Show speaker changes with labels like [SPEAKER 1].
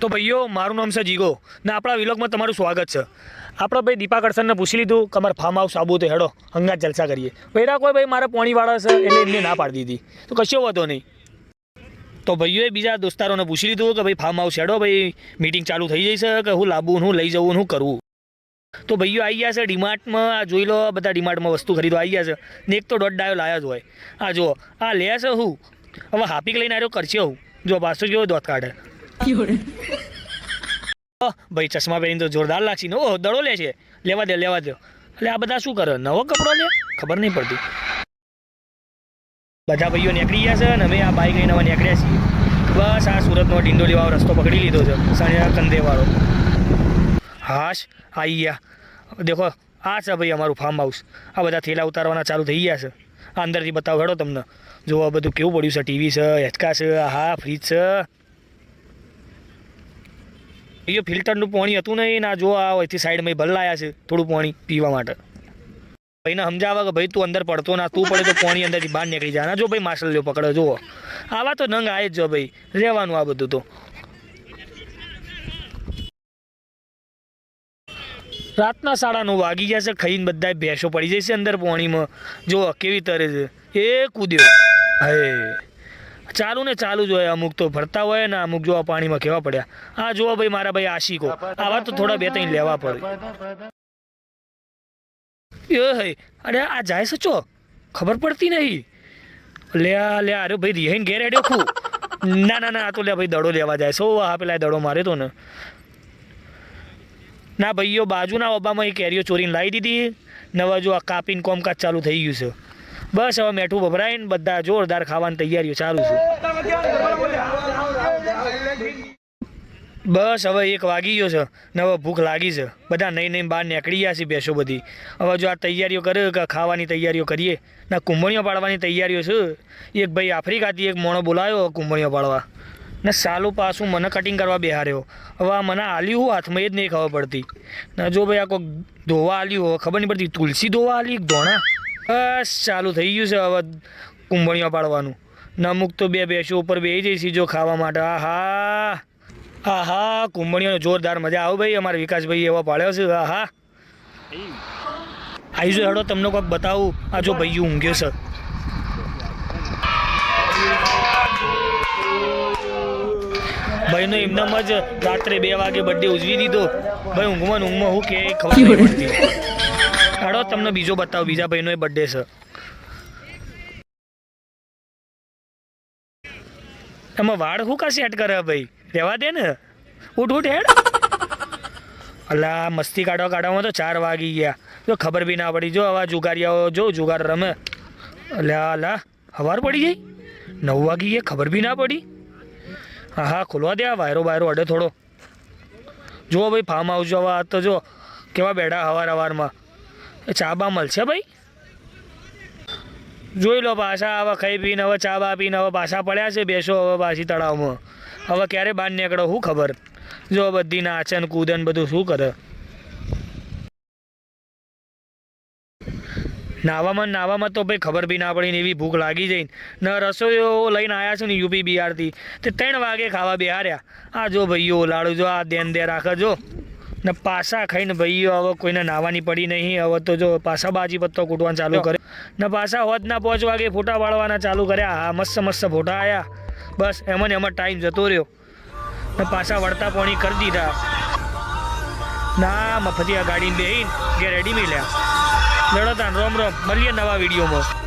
[SPEAKER 1] તો ભાઈઓ, મારું નામ છે જીગો ને આપણા વિલોગમાં તમારું સ્વાગત છે. આપણા ભાઈ દીપા કરસનને પૂછી લીધું કે અમારે ફાર્મ હાઉસ આવું તો હેડો હંગા જલસા કરીએ. પહેલા કોઈ ભાઈ મારા પોણીવાળા છે એટલે એમને ના પાડી દીધી. તો કશો વાંધો નહીં. તો ભાઈઓએ બીજા દોસ્તારોને પૂછી લીધું કે ભાઈ ફાર્મ હાઉસ હેડો ભાઈ મીટિંગ ચાલુ થઈ જશે કે હું લાવવું હું લઈ જવું હું કરવું તો ભાઈઓ આવી ગયા છે ડીમાર્ટમાં, આ જોઈ લો બધા ડીમાર્ટમાં વસ્તુ ખરીદો આવી ગયા છે. ને એક તો દોઢ ડાયો લાયા જ હોય. આ જુઓ, આ લે છે હું. હવે હાપીક લઈને આવ્યો કરશે હું. જો પાછો કેવો દોત કાઢે. ભાઈ, ચશ્મા પહેરીને તો જોરદાર લાગશે. ઓહ દડો લે છે. લેવા દે લેવા દે. એટલે આ બધા શું કરે? નવો કપડો લે? ખબર નહીં પડતી. બધા ભાઈઓ નીકળી ગયા છે અને અમે આ બાઈક લઈને હવે નીકળ્યા છીએ. બસ, આ સુરતનો ડિંડોલી વાળો રસ્તો પકડી લીધો છે. સાંજે કંદેવાળો હાશ આવી ગયા. દેખો, આ છે ભાઈ અમારું ફાર્મ હાઉસ આ બધા થેલા ઉતારવાના ચાલુ થઈ ગયા છે. અંદરથી બતાવો હેડો તમને. જો બધું કેવું પડ્યું છે. ટીવી છે, હેચકા છે હા ફ્રીજ છે. એ ફિલ્ટરનું પાણી હતું ના, જો આ અહીંથી સાઈડમાં ભલ લાયા છે, થોડું પાણી પીવા માટે. ભાઈને સમજાવવા કે, ભાઈ, તું અંદર પડતો ના, તું પડે તો પાણી અંદરથી બહાર નીકળી જાય જો ભાઈ માસલ લ્યો પકડો, જુઓ. આવા તો નંગ આવે જ જો ભાઈ, રહેવાનું આ બધું તો. રાતના સાડા નવ વાગી ગયા છે, ખાઈને બધા ભેંસો પડી જશે અંદર પાણીમાં. જો કેવી તરે છે. એ કૂદ્યો. હે. ચાલુ ને ચાલુ જ હોય અમુક તો ભરતા હોય ને અમુક જોવા પાણીમાં કેવા પડ્યા. આ જુઓ ભાઈ મારા ભાઈ આશિકો. આવા તો થોડા બે ત્રણ લેવા પડે. એ હૈ અરે આ જાય સચો ખબર પડતી નહીં. લે આ, લે અરે ભાઈ રિહાઈને ઘેર હેડ્યો ખું. ના ના ના, આ તો લે ભાઈ દડો લેવા જાય. સો આ પેલા દડો મારે તો ને. ના ભાઈઓ બાજુના ઓબામાં એ કેરીઓ ચોરીને લાવી દીધી. નવા જો આ કાપીને કોમકાજ ચાલુ થઈ ગયું છે. બસ હવે મેઠું ભભરાઈને બધા જોરદાર ખાવાની તૈયારીઓ ચાલુ છે. બસ હવે એક વાગી ગયો છે ને હવે ભૂખ લાગી છે. બધા નહીં નહીં બહાર નીકળી ગયા છે બેસો બધી. હવે જો આ તૈયારીઓ કરે કે ખાવાની તૈયારીઓ કરીએ. ના કુંભણીઓ પાડવાની તૈયારીઓ છે. એક ભાઈ આફ્રિકાથી એક મોણો બોલાયો કુંભણીઓ પાડવા. ને સાલું પાછું મને કટિંગ કરવા બેહાર્યો. હવે આ મને આલ્યું હું હાથમાં જ નહીં ખબર પડતી. ને જો ભાઈ આ કોઈક ધોવા આલ્યું હોય, ખબર નહીં પડતી. તુલસી ધોવા આલી ધોણા? બસ, ચાલુ થઈ ગયું છે હવે કુંભણીઓ પાડવાનું. નમુક તો બે બેસો ઉપર બેસી જઈ જો ખાવા માટે. આહા! આહા! કુંભણીઓનો જોરદાર મજા. આવે ભાઈ, અમારા વિકાસભાઈ એવા પાડ્યો છે. આહા! આવી જો હેડો, તમને કોઈક બતાવું. આ જો ભાઈ ઊંઘ્યો છે. ભાઈનો એમનામ જ રાત્રે બે વાગે બર્થડે ઉજવી દીધો. ભાઈ, ઊંઘમાં ઊંઘમાં હું કે ખબર પડતી. હેડો તમને બીજો બતાવો, બીજા ભાઈનો એ બર્થડે છે. એમાં વાળ હું કા સેટ કરે ભાઈ? રહેવા દે ને. ઉઠ ઉઠ, હેડ. અલા મસ્તી કાઢવા કાઢવામાં તો ચાર વાગી ગયા. જો ખબર બી ના પડી, જો આવા જુગારિયાઓ જો જુગાર રમે. અલ્યા અલા હવાર પડી ગઈ? નવ વાગી ગયા, ખબર બી ના પડી. હા હા ખોલવા દે આ વાયરો વાયરો અડે થોડો. જુઓ ભાઈ ફાર્મ હાઉસ જવા તો જો, કેવા બેઠા હવાર હવારમાં ચા બા મળશે ભાઈ? જોઈ લો પાછા, હવે ખાઈ પીને હવે ચા બા પીને હવે પાછા પડ્યા છે, બેસો હવે પાછી તળાવમાં. હવે ક્યારે બહાર નીકળો શું ખબર? જો બધી નાચન, કૂદન બધું શું કરે? નાવામાં નાવામાં તો ભાઈ ખબર બી ના પડી ને એવી ભૂખ લાગી જઈ ને રસોઈઓ લઈને આવ્યા છે ને યુપી બિહારથી. તે ત્રણ વાગે ખાવા બિહાર્યા. આ જો ભાઈઓ, લાડુ જો, આ દેન દે રાખે જો ને પાછા ખાઈને ભાઈઓ હવે કોઈને નાવાની પડી નહીં હવે તો જો પાછા બાજી પત્તો કૂટવાનું ચાલુ કરે ને પાછા હોદના પાંચ વાગે ફોટા પાડવાના ચાલુ કર્યા. હા મસ્ત મસ્ત ફોટા આવ્યા બસ એમાં ને એમાં ટાઈમ જતો રહ્યો. ને પાછા વળતા પોણી કરી દીધા. ના મફતિયા ગાડીને બેહીને કે રેડી મિલ્યા લડો તાન રોમ રોમ મળીએ નવા વિડીયોમાં.